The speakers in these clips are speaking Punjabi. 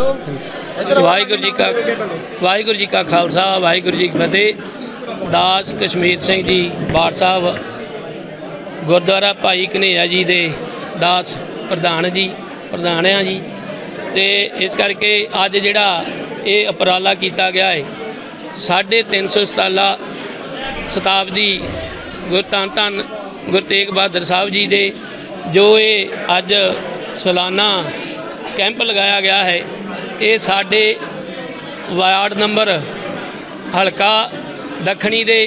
ਵਾਹਿਗੁਰੂ ਜੀ ਕਾ ਵਾਹਿਗੁਰੂ ਜੀ ਕਾ ਖਾਲਸਾ, ਵਾਹਿਗੁਰੂ ਜੀ ਕੀ ਫਤਿਹ। ਦਾਸ ਕਸ਼ਮੀਰ ਸਿੰਘ ਜੀ ਬਾੜ ਸਾਹਿਬ, ਗੁਰਦੁਆਰਾ ਭਾਈ ਕਨੇਆ ਜੀ ਦੇ ਦਾਸ ਪ੍ਰਧਾਨ ਜੀ ਪ੍ਰਧਾਨ ਆ ਜੀ। ਤੇ ਇਸ ਕਰਕੇ ਅੱਜ ਜਿਹੜਾ ਇਹ ਉਪਰਾਲਾ ਕੀਤਾ ਗਿਆ ਹੈ ਸਾਢੇ ਤਿੰਨ ਸੌ ਸਤਾਲਾ ਸ਼ਤਾਬਦੀ ਗੁਰ ਧੰਨ ਧੰਨ ਗੁਰੂ ਤੇਗ ਬਹਾਦਰ ਸਾਹਿਬ ਜੀ ਦੇ ਜੋ ਇਹ ਅੱਜ ਸਾਲਾਨਾ ਕੈਂਪ ਲਗਾਇਆ ਗਿਆ ਹੈ। ਇਹ ਸਾਡੇ ਵਾਰਡ ਨੰਬਰ ਹਲਕਾ ਦੱਖਣੀ ਦੇ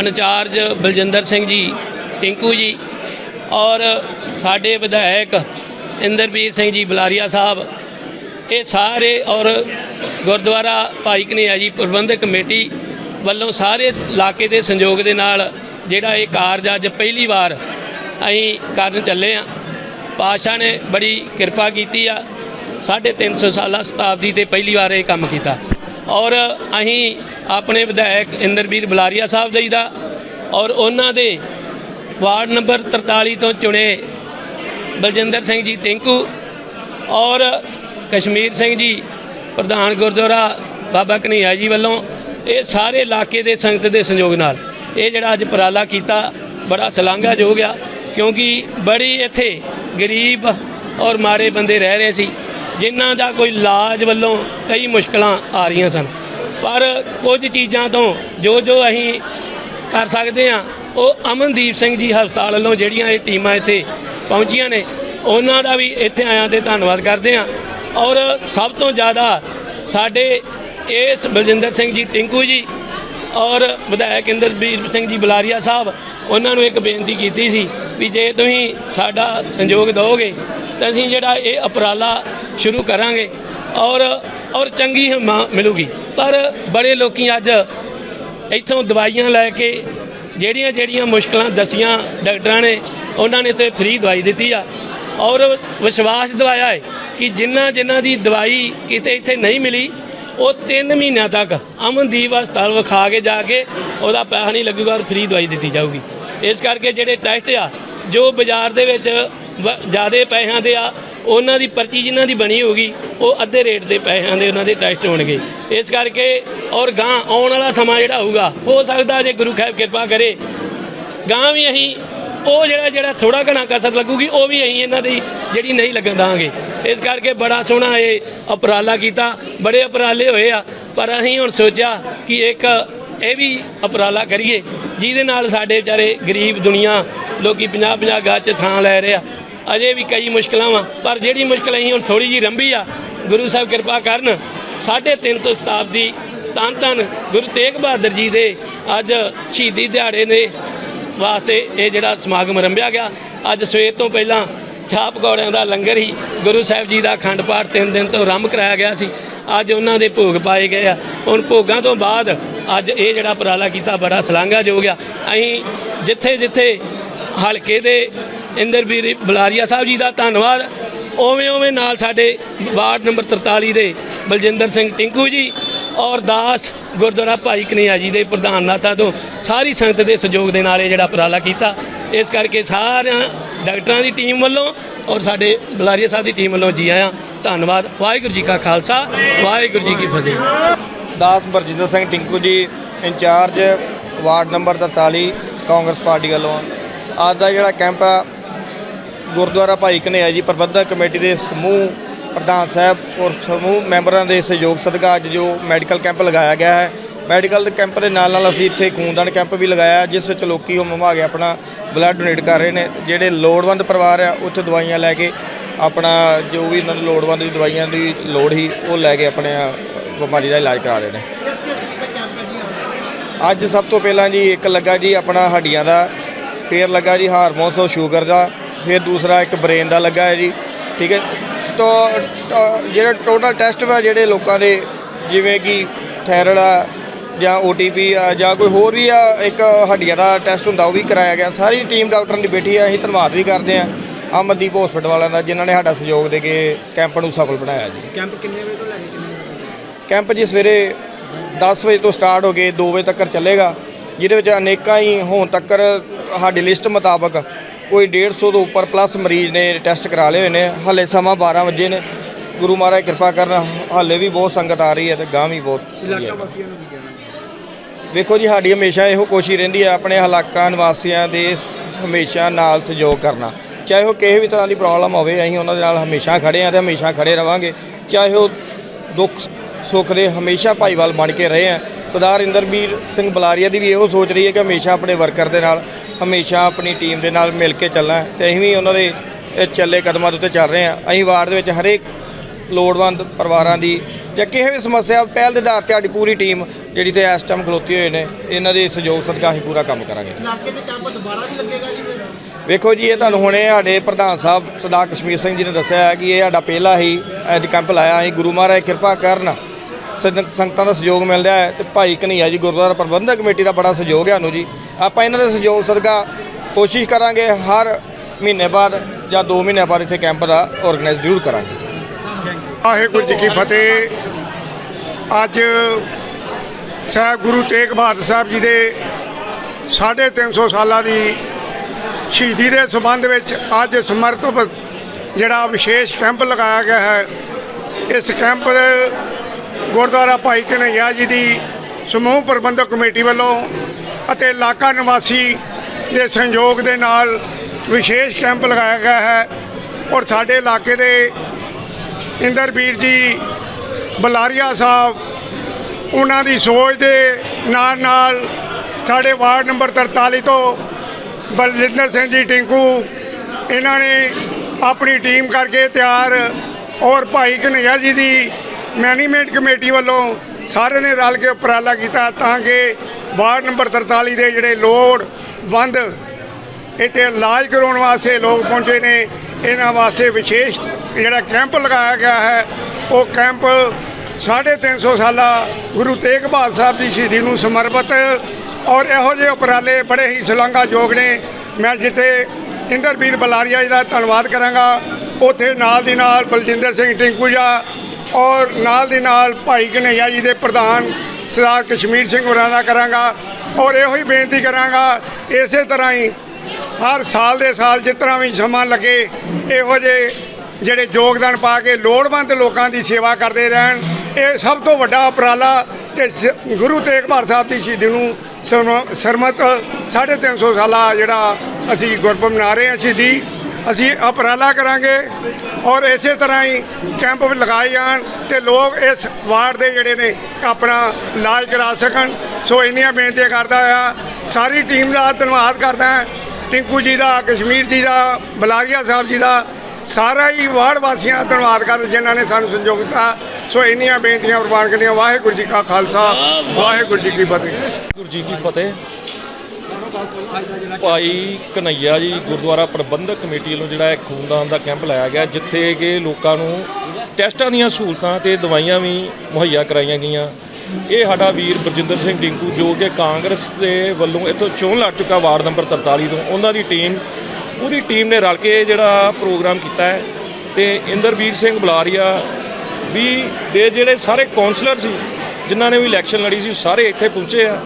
ਇੰਚਾਰਜ ਬਲਜਿੰਦਰ ਸਿੰਘ ਜੀ, ਟਿੰਕੂ ਜੀ ਔਰ ਸਾਡੇ ਵਿਧਾਇਕ ਇੰਦਰਬੀਰ ਸਿੰਘ ਜੀ ਬਲਾਰੀਆ ਸਾਹਿਬ, ਇਹ ਸਾਰੇ ਔਰ ਗੁਰਦੁਆਰਾ ਭਾਈ ਕਨਿਆ ਜੀ ਪ੍ਰਬੰਧਕ ਕਮੇਟੀ ਵੱਲੋਂ ਸਾਰੇ ਇਲਾਕੇ ਦੇ ਸੰਯੋਗ ਦੇ ਨਾਲ ਜਿਹੜਾ ਇਹ ਕਾਰਜ ਅੱਜ ਪਹਿਲੀ ਵਾਰ ਅਸੀਂ ਕਰਨ ਚੱਲੇ ਆ ਪਾਸ਼ਾ ਨੇ ਬੜੀ ਕਿਰਪਾ ਕੀਤੀ ਆ। ਸਾਢੇ ਤਿੰਨ ਸੌ ਸਾਲਾ ਸ਼ਤਾਬਦੀ ਤੇ ਪਹਿਲੀ ਵਾਰ ਇਹ ਕੰਮ ਕੀਤਾ। ਔਰ ਅਸੀਂ ਆਪਣੇ ਵਿਧਾਇਕ ਇੰਦਰਬੀਰ ਬਲਾਰੀਆ ਸਾਹਿਬ ਜੀ ਦਾ ਔਰ ਉਹਨਾਂ ਦੇ ਵਾਰਡ ਨੰਬਰ 43 ਤੋਂ ਚੁਣੇ ਬਲਜਿੰਦਰ ਸਿੰਘ ਜੀ ਟਿੰਕੂ ਔਰ ਕਸ਼ਮੀਰ ਸਿੰਘ ਜੀ, ਪ੍ਰਧਾਨ ਗੁਰਦੁਆਰਾ ਬਾਬਾ ਕਨਈਆ ਜੀ ਵੱਲੋਂ ਇਹ ਸਾਰੇ ਇਲਾਕੇ ਦੇ ਸੰਗਤ ਦੇ ਸੰਯੋਗ ਨਾਲ ਇਹ ਜਿਹੜਾ ਅੱਜ ਉਪਰਾਲਾ ਕੀਤਾ ਬੜਾ ਸ਼ਲਾਘਾਯੋਗ ਆ ਕਿਉਂਕਿ ਬੜੀ ਇੱਥੇ ਗਰੀਬ ਔਰ ਮਾਰੇ ਬੰਦੇ ਰਹਿ ਰਹੇ ਸੀ। ਜਿਨ੍ਹਾਂ ਦਾ ਕੋਈ ਇਲਾਜ ਵੱਲੋਂ ਕਈ ਮੁਸ਼ਕਲਾਂ ਆ ਰਹੀਆਂ ਸਨ। ਪਰ ਕੁਝ ਚੀਜ਼ਾਂ ਤੋਂ ਜੋ ਜੋ ਅਸੀਂ ਕਰ ਸਕਦੇ ਆ ਉਹ ਅਮਨਦੀਪ ਸਿੰਘ ਜੀ ਹਸਪਤਾਲ ਵੱਲੋਂ ਜਿਹੜੀਆਂ ਇਹ ਟੀਮਾਂ ਇੱਥੇ ਪਹੁੰਚੀਆਂ ਨੇ, ਉਹਨਾਂ ਦਾ ਵੀ ਇੱਥੇ ਆਇਆਂ ਤੇ ਧੰਨਵਾਦ ਕਰਦੇ ਆ ਔਰ ਸਭ ਤੋਂ ਜ਼ਿਆਦਾ ਸਾਡੇ ਇਸ ਬਲਜਿੰਦਰ ਸਿੰਘ ਜੀ ਟਿੰਕੂ ਜੀ ਔਰ ਵਿਧਾਇਕ ਇੰਦਰਬੀਰ ਸਿੰਘ ਜੀ ਬੁਲਾਰੀਆ ਸਾਹਿਬ, ਉਹਨਾਂ ਨੂੰ ਇੱਕ ਬੇਨਤੀ ਕੀਤੀ ਸੀ ਵੀ ਜੇ ਤੁਸੀਂ ਸਾਡਾ ਸੰਯੋਗ ਦਿਓਗੇ, ਤਾਂ ਅਸੀਂ ਜਿਹੜਾ ਇਹ ਉਪਰਾਲਾ ਸ਼ੁਰੂ ਕਰਾਂਗੇ ਔਰ ਔਰ ਚੰਗੀ ਹਮਾ ਮਿਲੂਗੀ। ਪਰ ਬੜੇ ਲੋਕੀ ਅੱਜ ਇੱਥੋਂ ਦਵਾਈਆਂ ਲੈ ਕੇ ਜਿਹੜੀਆਂ ਜਿਹੜੀਆਂ ਮੁਸ਼ਕਲਾਂ ਦਸੀਆਂ ਡਾਕਟਰਾਂ ਨੇ, ਉਹਨਾਂ ਨੇ ਇੱਥੇ ਫ੍ਰੀ ਦਵਾਈ ਦਿੱਤੀ ਆ। ਔਰ ਵਿਸ਼ਵਾਸ ਦਿਵਾਇਆ ਹੈ ਕਿ ਜਿਨ੍ਹਾਂ ਜਿਨ੍ਹਾਂ ਦੀ ਦਵਾਈ ਕਿਤੇ ਇੱਥੇ ਨਹੀਂ ਮਿਲੀ, ਉਹ 3 ਮਹੀਨਿਆਂ ਤੱਕ ਅਮਨਦੀਪ ਹਸਪਤਾਲ ਵਿਖਾ ਕੇ ਜਾ ਕੇ ਉਹਦਾ ਪੈਸਾ ਨਹੀਂ ਲੱਗੂਗਾ ਔਰ ਫ੍ਰੀ ਦਵਾਈ ਦਿੱਤੀ ਜਾਊਗੀ। ਇਸ ਕਰਕੇ ਜਿਹੜੇ ਟੈਸਟ ਆ, ਜੋ ਬਾਜ਼ਾਰ ਦੇ ਵਿੱਚ ਜ਼ਿਆਦਾ ਪੈਸਿਆਂ ਦੇ ਆ ਉਹਨਾਂ ਦੀ ਪਰਚੀ ਜਿਨ੍ਹਾਂ ਦੀ ਬਣੀ ਹੋਗੀ ਉਹ ਅੱਧੇ ਰੇਟ ਦੇ ਪੈਸਿਆਂ ਦੇ ਉਹਨਾਂ ਦੇ ਟੈਸਟ ਹੋਣਗੇ। ਇਸ ਕਰਕੇ ਔਰ ਗਾਂ ਆਉਣ ਵਾਲਾ ਸਮਾਂ ਜਿਹੜਾ ਹੋਊਗਾ, ਹੋ ਸਕਦਾ ਜੇ ਗੁਰੂ ਸਾਹਿਬ ਕਿਰਪਾ ਕਰੇ। ਗਾਂ ਵੀ ਅਸੀਂ, ਉਹ ਜਿਹੜਾ ਜਿਹੜਾ ਥੋੜਾ ਘਣਾ ਕਸਰ ਲੱਗੂਗੀ, ਉਹ ਵੀ ਅਸੀਂ ਇਹਨਾਂ ਦੀ ਜਿਹੜੀ ਨਹੀਂ ਲੱਗਣ ਦਾਂਗੇ ਇਸ ਕਰਕੇ ਬੜਾ ਸੋਹਣਾ ਇਹ ਉਪਰਾਲਾ ਕੀਤਾ। ਬੜੇ ਉਪਰਾਲੇ ਹੋਏ ਆ, ਪਰ ਅਸੀਂ ਹੁਣ ਸੋਚਿਆ ਕਿ ਇੱਕ ਇਹ ਵੀ ਉਪਰਾਲਾ ਕਰੀਏ, ਜਿਹਦੇ ਨਾਲ ਸਾਡੇ ਵਿਚਾਰੇ ਗਰੀਬ ਦੁਨੀਆ, ਲੋਕੀ 50 50 ਗੱਜ 'ਚ ਥਾਂ ਲੈ ਰਹੇ ਆ। ਅਜੇ ਵੀ ਕਈ ਮੁਸ਼ਕਲਾਂ ਵਾ, ਪਰ ਜਿਹੜੀ ਮੁਸ਼ਕਲ ਅਸੀਂ ਹੁਣ ਥੋੜੀ ਜੀ ਰੰਭੀ ਆ, ਗੁਰੂ ਸਾਹਿਬ ਕਿਰਪਾ ਕਰਨ, ਸਾਢੇ ਤਿੰਨ ਤੋਂ ਸ਼ਤਾਬਦੀ ਤਨ ਤਨ ਗੁਰੂ ਤੇਗ ਬਹਾਦਰ ਜੀ ਦੇ ਅੱਜ ਸ਼ਹੀਦੀ ਦਿਹਾੜੇ ਨੇ ਵਾਸਤੇ ਇਹ ਜਿਹੜਾ ਸਮਾਗਮ ਰੰਭਿਆ ਗਿਆ। ਅੱਜ ਸਵੇਰ ਤੋਂ ਪਹਿਲਾਂ ਛਾਪ ਪਕੌੜਿਆਂ ਦਾ ਲੰਗਰ ਹੀ ਗੁਰੂ ਸਾਹਿਬ ਜੀ ਦਾ ਅਖੰਡ ਪਾਠ ਤਿੰਨ ਦਿਨ ਤੋਂ ਆਰੰਭ ਕਰਾਇਆ ਗਿਆ ਸੀ। ਅੱਜ ਉਹਨਾਂ ਦੇ ਭੋਗ ਪਾਏ ਗਏ ਆ। ਹੁਣ ਭੋਗਾਂ ਤੋਂ ਬਾਅਦ ਅੱਜ ਇਹ ਜਿਹੜਾ ਉਪਰਾਲਾ ਕੀਤਾ ਬੜਾ ਸ਼ਲਾਘਾਯੋਗ ਆ। ਅਸੀਂ ਜਿੱਥੇ ਜਿੱਥੇ ਹਲਕੇ ਦੇ ਇੰਦਰਬੀਰ ਬੁਲਾਰੀਆ ਸਾਹਿਬ ਜੀ ਦਾ ਧੰਨਵਾਦ। ਉਵੇਂ ਉਵੇਂ ਨਾਲ ਸਾਡੇ ਵਾਰਡ ਨੰਬਰ 43 ਦੇ ਬਲਜਿੰਦਰ ਸਿੰਘ ਟਿੰਕੂ ਜੀ ਔਰ ਦਾਸ ਗੁਰਦੁਆਰਾ ਭਾਈ ਕਨਈਆ ਜੀ ਦੇ ਪ੍ਰਧਾਨ ਨਾਤਾ ਤੋਂ ਸਾਰੀ ਸੰਗਤ ਦੇ ਸਹਿਯੋਗ ਦੇ ਨਾਲ ਇਹ ਜਿਹੜਾ ਉਪਰਾਲਾ ਕੀਤਾ। ਇਸ ਕਰਕੇ ਸਾਰਿਆਂ ਡਾਕਟਰਾਂ ਦੀ ਟੀਮ ਵੱਲੋਂ ਔਰ ਸਾਡੇ ਬੁਲਾਰੀਆ ਸਾਹਿਬ ਦੀ ਟੀਮ ਵੱਲੋਂ ਜੀ ਆਇਆਂ। ਧੰਨਵਾਦ। ਵਾਹਿਗੁਰੂ ਜੀ ਕਾ ਖਾਲਸਾ, ਵਾਹਿਗੁਰੂ ਜੀ ਕੀ ਫਤਿਹ। ਦਾਸ Barjinder Singh Tinku ji, incharge ward number 43 Congress party ਵੱਲੋਂ। ਅੱਜ ਦਾ ਜਿਹੜਾ ਕੈਂਪ ਆ ਗੁਰਦੁਆਰਾ ਭਾਈ ਕਨਿਆ ਜੀ, ਪ੍ਰਬੰਧਕ ਕਮੇਟੀ ਦੇ ਸਮੂਹ ਪ੍ਰਧਾਨ ਸਾਹਿਬ ਔਰ ਸਮੂਹ ਮੈਂਬਰਾਂ ਦੇ ਸਹਿਯੋਗ ਸਦਕਾ ਅੱਜ ਜੋ ਮੈਡੀਕਲ ਕੈਂਪ ਲਗਾਇਆ ਗਿਆ ਹੈ। ਮੈਡੀਕਲ ਦੇ ਕੈਂਪ ਦੇ ਨਾਲ ਨਾਲ ਅਸੀਂ ਇੱਥੇ ਖੂਨਦਾਨ ਕੈਂਪ ਵੀ ਲਗਾਇਆ, ਜਿਸ ਵਿੱਚ ਲੋਕੀ ਉਹ ਮਮਾ ਕੇ ਆਪਣਾ ਬਲੱਡ ਡੋਨੇਟ ਕਰ ਰਹੇ ਨੇ। ਤੇ ਜਿਹੜੇ ਲੋੜਵੰਦ ਪਰਿਵਾਰ ਆ, ਉੱਥੇ ਦਵਾਈਆਂ ਲੈ ਕੇ ਆਪਣਾ ਜੋ ਵੀ ਉਹਨਾਂ ਨੂੰ ਲੋੜਵੰਦ ਦੀ ਦਵਾਈਆਂ ਦੀ ਲੋੜ ਹੀ ਉਹ ਲੈ ਕੇ ਆਪਣੇ ਬਿਮਾਰੀ ਦਾ ਇਲਾਜ ਕਰਾ ਰਹੇ ਨੇ। ਅੱਜ ਸਭ ਤੋਂ ਪਹਿਲਾਂ ਜੀ ਇੱਕ ਲੱਗਾ ਜੀ ਆਪਣਾ ਹੱਡੀਆਂ ਦਾ, ਫਿਰ ਲੱਗਾ ਜੀ ਹਾਰਮੋਨਸ ਔਰ ਸ਼ੂਗਰ ਦਾ। ਫਿਰ ਦੂਸਰਾ ਇੱਕ ਬ੍ਰੇਨ ਦਾ ਲੱਗਾ ਹੈ ਜੀ ਠੀਕ ਹੈ। ਤਾਂ ਜਿਹੜਾ ਟੋਟਲ ਟੈਸਟ ਵਾ ਜਿਹੜੇ ਲੋਕਾਂ ਦੇ ਜਿਵੇਂ ਕਿ ਥਾਇਰਾਇਡ ਆ ਜਾਂ OTP ਆ ਜਾਂ ਕੋਈ ਹੋਰ ਵੀ ਆ ਇੱਕ ਹੱਡੀਆਂ ਦਾ ਟੈਸਟ ਹੁੰਦਾ ਉਹ ਵੀ ਕਰਾਇਆ ਗਿਆ। ਸਾਰੀ ਟੀਮ ਡਾਕਟਰਾਂ ਦੀ ਬੈਠੀ ਆ ਅਸੀਂ ਧੰਨਵਾਦ ਵੀ ਕਰਦੇ ਆ ਅਮਨਦੀਪ ਹਸਪੀਟਲ ਵਾਲਿਆਂ ਦਾ ਜਿਨ੍ਹਾਂ ਨੇ ਸਾਡਾ ਸਹਿਯੋਗ ਦੇ ਕੇ ਕੈਂਪ ਨੂੰ ਸਫਲ ਬਣਾਇਆ ਜੀ। ਕੈਂਪ ਕਿੰਨੇ ਵਜੇ ਤੋਂ ਲੈ ਕੇ ਕਿੰਨੇ ਵਜੇ ਕੈਂਪ ਜੀ ਸਵੇਰੇ 10 ਵਜੇ ਤੋਂ ਸਟਾਰਟ ਹੋ ਕੇ 2 ਵਜੇ ਤੱਕ ਚੱਲੇਗਾ ਜਿਹਦੇ ਵਿੱਚ ਅਨੇਕਾਂ ਹੀ ਹੁਣ ਤੱਕ ਸਾਡੀ ਲਿਸਟ ਮੁਤਾਬਕ ਕੋਈ 150 ਤੋਂ ਉੱਪਰ ਪਲੱਸ ਮਰੀਜ਼ ਨੇ ਟੈਸਟ ਕਰਾ ਲਏ ਹੋਏ ਨੇ। ਹਲੇ ਸਮਾਂ 12 ਵਜੇ ਨੇ। ਗੁਰੂ ਮਹਾਰਾਜ ਕਿਰਪਾ ਕਰਨ ਹਾਲੇ ਵੀ ਬਹੁਤ ਸੰਗਤ ਆ ਰਹੀ ਹੈ ਤੇ ਗਾਂ ਵੀ ਬਹੁਤ। ਇਲਾਕਾ। ਵਾਸੀਆਂ ਨੂੰ ਕੀ ਕਹਿਣਾ? ਵੇਖੋ ਜੀ ਸਾਡੀ ਹਮੇਸ਼ਾ ਇਹੋ ਕੋਸ਼ਿਸ਼ ਰਹਿੰਦੀ ਹੈ ਆਪਣੇ ਇਲਾਕਾ ਨਿਵਾਸੀਆਂ ਦੇ ਹਮੇਸ਼ਾ ਨਾਲ ਸਹਿਯੋਗ ਕਰਨਾ। ਚਾਹੇ ਉਹ ਕਿਸੇ ਵੀ ਤਰ੍ਹਾਂ ਦੀ ਪ੍ਰੋਬਲਮ ਹੋਵੇ ਅਸੀਂ ਉਹਨਾਂ ਦੇ ਨਾਲ ਹਮੇਸ਼ਾ ਖੜੇ ਹਾਂ ਤੇ ਹਮੇਸ਼ਾ ਖੜੇ ਰਵਾਂਗੇ। ਚਾਹੇ ਉਹ ਦੁੱਖ ਸੁੱਖ ਦੇ ਹਮੇਸ਼ਾ ਭਾਈਵਾਲ ਬਣ ਕੇ ਰਹੇ ਆ ਸਰਦਾਰ ਇੰਦਰਬੀਰ ਸਿੰਘ ਬਲਾਰੀਆ ਦੀ ਵੀ ਇਹੋ ਸੋਚ ਰਹੀ ਹੈ ਕਿ ਹਮੇਸ਼ਾ ਆਪਣੇ ਵਰਕਰ ਦੇ ਨਾਲ ਹਮੇਸ਼ਾ ਆਪਣੀ ਟੀਮ ਦੇ ਨਾਲ ਮਿਲ ਕੇ ਚੱਲਣਾ ਤੇ ਅਸੀਂ ਵੀ ਉਹਨਾਂ ਦੇ ਇਹ ਚੱਲੇ ਕਦਮਾਂ ਦੇ ਉੱਤੇ ਚੱਲ ਰਹੇ ਹਾਂ। ਅਸੀਂ ਵਾਰਡ ਦੇ ਵਿੱਚ ਹਰੇਕ ਲੋੜਵੰਦ ਪਰਿਵਾਰਾਂ ਦੀ ਜਾਂ ਕਿਸੇ ਵੀ ਸਮੱਸਿਆ ਪਹਿਲ ਦੇ ਆਧਾਰ ਤੇ ਸਾਡੀ ਪੂਰੀ ਟੀਮ ਜਿਹੜੀ ਤੇ ਇਸ ਟਾਈਮ ਖਲੋਤੀ ਹੋਏ ਨੇ ਇਹਨਾਂ ਦੇ ਸਹਿਯੋਗ ਸਦਕਾ ਅਸੀਂ ਪੂਰਾ ਕੰਮ ਕਰਾਂਗੇ। ਇਲਾਕੇ 'ਚ ਕੈਂਪ ਦੁਬਾਰਾ ਵੀ ਲੱਗੇਗਾ ਜੀ? ਵੇਖੋ ਜੀ ਇਹ ਤੁਹਾਨੂੰ ਹੁਣੇ ਸਾਡੇ ਪ੍ਰਧਾਨ ਸਾਹਿਬ ਸਰਦਾਰ ਕਸ਼ਮੀਰ ਸਿੰਘ ਜੀ ਨੇ ਦੱਸਿਆ ਹੈ ਕਿ ਇਹ ਸਾਡਾ ਪਹਿਲਾ ਹੀ ਅੱਜ ਕੈਂਪ ਲਾਇਆ। ਅਸੀਂ ਗੁਰੂ ਮਹਾਰਾਜ ਕਿਰਪਾ ਕਰਨ ਸੰਗਤਾਂ ਦਾ ਸਹਿਯੋਗ ਮਿਲ ਰਿਹਾ ਹੈ ਤੇ ਭਾਈ ਕਨਈਆ ਜੀ ਗੁਰਦੁਆਰਾ ਪ੍ਰਬੰਧਕ ਕਮੇਟੀ ਦਾ ਬੜਾ ਸਹਿਯੋਗ ਹੈ ਸਾਨੂੰ ਜੀ। ਆਪਾਂ ਇਹਨਾਂ ਦੇ ਸਹਿਯੋਗ ਸਦਕਾ ਕੋਸ਼ਿਸ਼ ਕਰਾਂਗੇ ਹਰ ਮਹੀਨੇ ਬਾਅਦ ਜਾਂ 2 ਮਹੀਨੇ ਬਾਅਦ ਇੱਥੇ ਕੈਂਪ ਦਾ ਆਰਗੇਨਾਈਜ਼ ਜ਼ਰੂਰ ਕਰਾਂਗੇ। ਵਾਹਿਗੁਰੂ ਜੀ ਕੀ ਫਤਿਹ। ਅੱਜ ਸਾਹਿਬ ਗੁਰੂ ਤੇਗ ਬਹਾਦਰ ਸਾਹਿਬ ਜੀ ਦੇ 350 ਸਾਲਾਂ ਦੀ ਸ਼ਹੀਦੀ ਦੇ ਸੰਬੰਧ ਵਿੱਚ ਅੱਜ ਸਮਰਪਿਤ ਜਿਹੜਾ ਵਿਸ਼ੇਸ਼ ਕੈਂਪ ਲਗਾਇਆ ਗਿਆ ਹੈ, ਇਸ ਕੈਂਪ ਗੁਰਦੁਆਰਾ ਭਾਈ ਕਨਈਆ ਜੀ ਦੀ ਸਮੂਹ ਪ੍ਰਬੰਧਕ ਕਮੇਟੀ ਵੱਲੋਂ ਅਤੇ ਇਲਾਕਾ ਨਿਵਾਸੀ ਦੇ ਸੰਯੋਗ ਦੇ ਨਾਲ ਵਿਸ਼ੇਸ਼ ਕੈਂਪ ਲਗਾਇਆ ਗਿਆ ਹੈ ਔਰ ਸਾਡੇ ਇਲਾਕੇ ਦੇ ਇੰਦਰਬੀਰ ਜੀ ਬਲਾਰੀਆ ਸਾਹਿਬ, ਉਹਨਾਂ ਦੀ ਸੋਚ ਦੇ ਨਾਲ ਨਾਲ ਸਾਡੇ ਵਾਰਡ ਨੰਬਰ 43 ਤੋਂ ਬਲਜਿੰਦਰ ਸਿੰਘ ਜੀ ਟਿੰਕੂ, ਇਹਨਾਂ ਨੇ ਆਪਣੀ ਟੀਮ ਕਰਕੇ ਤਿਆਰ ਔਰ ਭਾਈ ਕਨਈਆ ਜੀ ਦੀ ਮੈਨੇਜਮੈਂਟ ਕਮੇਟੀ ਵੱਲੋਂ ਸਾਰਿਆਂ ਨੇ ਰਲ ਕੇ ਉਪਰਾਲਾ ਕੀਤਾ ਤਾਂ ਕਿ ਵਾਰਡ ਨੰਬਰ 43 ਦੇ ਜਿਹੜੇ ਲੋੜਵੰਦ ਇੱਥੇ ਇਲਾਜ ਕਰਾਉਣ ਵਾਸਤੇ ਲੋਕ ਪਹੁੰਚੇ ਨੇ। ਇਹਨਾਂ ਵਾਸਤੇ ਵਿਸ਼ੇਸ਼ ਜਿਹੜਾ ਕੈਂਪ ਲਗਾਇਆ ਗਿਆ ਹੈ, ਉਹ ਕੈਂਪ 350 ਸਾਲਾ ਗੁਰੂ ਤੇਗ ਬਹਾਦਰ ਸਾਹਿਬ ਦੀ ਸ਼ਹੀਦੀ ਨੂੰ ਸਮਰਪਿਤ ਔਰ ਇਹੋ ਜਿਹੇ ਉਪਰਾਲੇ ਬੜੇ ਹੀ ਸ਼ਲਾਘਾਯੋਗ ਨੇ। ਮੈਂ ਜਿੱਥੇ ਇੰਦਰਬੀਰ ਬਲਾਰੀਆ ਜੀ ਦਾ ਧੰਨਵਾਦ ਕਰਾਂਗਾ, ਉੱਥੇ ਨਾਲ ਦੀ ਨਾਲ ਬਲਜਿੰਦਰ ਸਿੰਘ ਟਿੰਕੂ ਜੀ ਔਰ ਨਾਲ ਦੀ ਨਾਲ ਭਾਈ ਕਨਈਆ ਜੀ ਦੇ ਪ੍ਰਧਾਨ ਸਰਦਾਰ ਕਸ਼ਮੀਰ ਸਿੰਘ ਹੋਰਾਂ ਦਾ ਕਰਾਂਗਾ ਔਰ ਇਹੋ ਹੀ ਬੇਨਤੀ ਕਰਾਂਗਾ, ਇਸੇ ਤਰ੍ਹਾਂ ਹੀ ਹਰ ਸਾਲ ਦੇ ਸਾਲ ਜਿਸ ਤਰ੍ਹਾਂ ਵੀ ਸਮਾਂ ਲੱਗੇ, ਇਹੋ ਜਿਹੇ ਜਿਹੜੇ ਯੋਗਦਾਨ ਪਾ ਕੇ ਲੋੜਵੰਦ ਲੋਕਾਂ ਦੀ ਸੇਵਾ ਕਰਦੇ ਰਹਿਣ, ਇਹ ਸਭ ਤੋਂ ਵੱਡਾ ਉਪਰਾਲਾ ਤੇ ਸ- ਗੁਰੂ ਤੇਗ ਬਹਾਦਰ ਸਾਹਿਬ ਦੀ ਸ਼ਹੀਦੀ ਨੂੰ ਸਰਮ- ਸਰਮਤ 350 ਸਾਲਾ ਜਿਹੜਾ ਅਸੀਂ ਗੁਰਪੁਰਬ ਮਨਾ ਰਹੇ ਹਾਂ ਸ਼ਹੀਦੀ। ਅਸੀਂ ਉਪਰਾਲਾ ਕਰਾਂਗੇ ਔਰ ਇਸੇ ਤਰ੍ਹਾਂ ਹੀ ਕੈਂਪ ਲਗਾਏ ਜਾਣ ਤੇ ਲੋਕ ਇਸ ਵਾਰਡ ਦੇ ਜਿਹੜੇ ਨੇ ਆਪਣਾ ਇਲਾਜ ਕਰਾ ਸਕਣ। ਸੋ ਇੰਨੀਆਂ ਬੇਨਤੀਆਂ ਕਰਦਾ ਆ, ਸਾਰੀ ਟੀਮ ਦਾ ਧੰਨਵਾਦ ਕਰਦਾ ਟਿੰਕੂ ਜੀ ਦਾ, ਕਸ਼ਮੀਰ ਜੀ ਦਾ ਬਲਾਰੀਆ ਸਾਹਿਬ ਜੀ ਦਾ, ਸਾਰਾ ਹੀ ਵਾਰਡ ਵਾਸੀਆਂ ਦਾ ਧੰਨਵਾਦ ਕਰਦਾ ਜਿਨ੍ਹਾਂ ਨੇ ਸਾਨੂੰ ਸੰਯੋਗ ਦਿੱਤਾ। ਸੋ ਇੰਨੀਆਂ ਬੇਨਤੀਆਂ ਪ੍ਰਵਾਨ ਕਰਨੀਆਂ। ਵਾਹਿਗੁਰੂ ਜੀ ਕਾ ਖਾਲਸਾ, ਵਾਹਿਗੁਰੂ ਜੀ ਕੀ ਫਤਿਹ। ਗੁਰੂ ਜੀ ਕੀ ਫਤਿਹ ਦੋਨੋਂ ਖਾਲਸਾ ਅੱਜ ਦਾ ਜਿਹੜਾ ਭਾਈ ਕਨਈਆ ਜੀ, ਗੁਰਦੁਆਰਾ ਪ੍ਰਬੰਧਕ ਕਮੇਟੀ ਵੱਲੋਂ ਜਿਹੜਾ ਇੱਕ ਖੂਨਦਾਨ ਦਾ ਕੈਂਪ ਲਾਇਆ ਗਿਆ, ਜਿੱਥੇ ਕਿ ਲੋਕਾਂ ਨੂੰ ਟੈਸਟਾਂ ਦੀਆਂ ਸਹੂਲਤਾਂ ਤੇ ਦਵਾਈਆਂ ਵੀ ਮੁਹੱਈਆ ਕਰਾਈਆਂ ਗਈਆਂ। ਇਹ ਸਾਡਾ ਵੀਰ ਬਰਜਿੰਦਰ ਸਿੰਘ ਡਿੰਕੂ, ਜੋ ਕਿ ਕਾਂਗਰਸ ਦੇ ਵੱਲੋਂ ਇੱਥੋਂ ਚੋਣ ਲੜ ਚੁੱਕਾ ਵਾਰਡ ਨੰਬਰ 43 ਤੋਂ, ਉਹਨਾਂ ਦੀ ਟੀਮ, ਪੂਰੀ ਟੀਮ ਨੇ ਰਲ ਕੇ ਜਿਹੜਾ ਪ੍ਰੋਗਰਾਮ ਕੀਤਾ ਹੈ। ਤੇ ਇੰਦਰਬੀਰ ਸਿੰਘ ਬੁਲਾਰੀਆ ਵੀ ਦੇ ਜਿਹੜੇ ਸਾਰੇ ਕਾਉਂਸਲਰ ਸੀ, ਜਿਨ੍ਹਾਂ ਨੇ ਵੀ ਇਲੈਕਸ਼ਨ ਲੜੀ ਸੀ ਸਾਰੇ ਇੱਥੇ ਪਹੁੰਚੇ ਆ।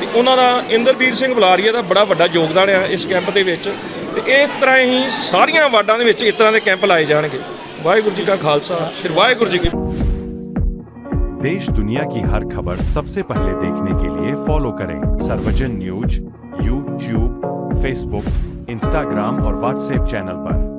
ਤੇ ਉਹਨਾਂ ਦਾ ਇੰਦਰਬੀਰ ਸਿੰਘ ਬਲਾਰੀਆ ਦਾ ਬੜਾ ਵੱਡਾ ਯੋਗਦਾਨ ਆ ਇਸ ਕੈਂਪ ਦੇ ਵਿੱਚ ਤੇ ਇਸ ਤਰ੍ਹਾਂ ਹੀ ਸਾਰੀਆਂ ਵਾਰਡਾਂ ਦੇ ਵਿੱਚ ਇਸ ਤਰ੍ਹਾਂ ਦੇ ਕੈਂਪ ਲਾਏ ਜਾਣਗੇ ਵਾਹਿਗੁਰੂ ਜੀ ਕਾ ਖਾਲਸਾ ਸ੍ਰੀ ਵਾਹਿਗੁਰੂ ਜੀ ਕੀ देश दुनिया की हर खबर सबसे पहले देखने के लिए फॉलो करें Sarvajan news YouTube Facebook Instagram और व्हाट्सएप चैनल पर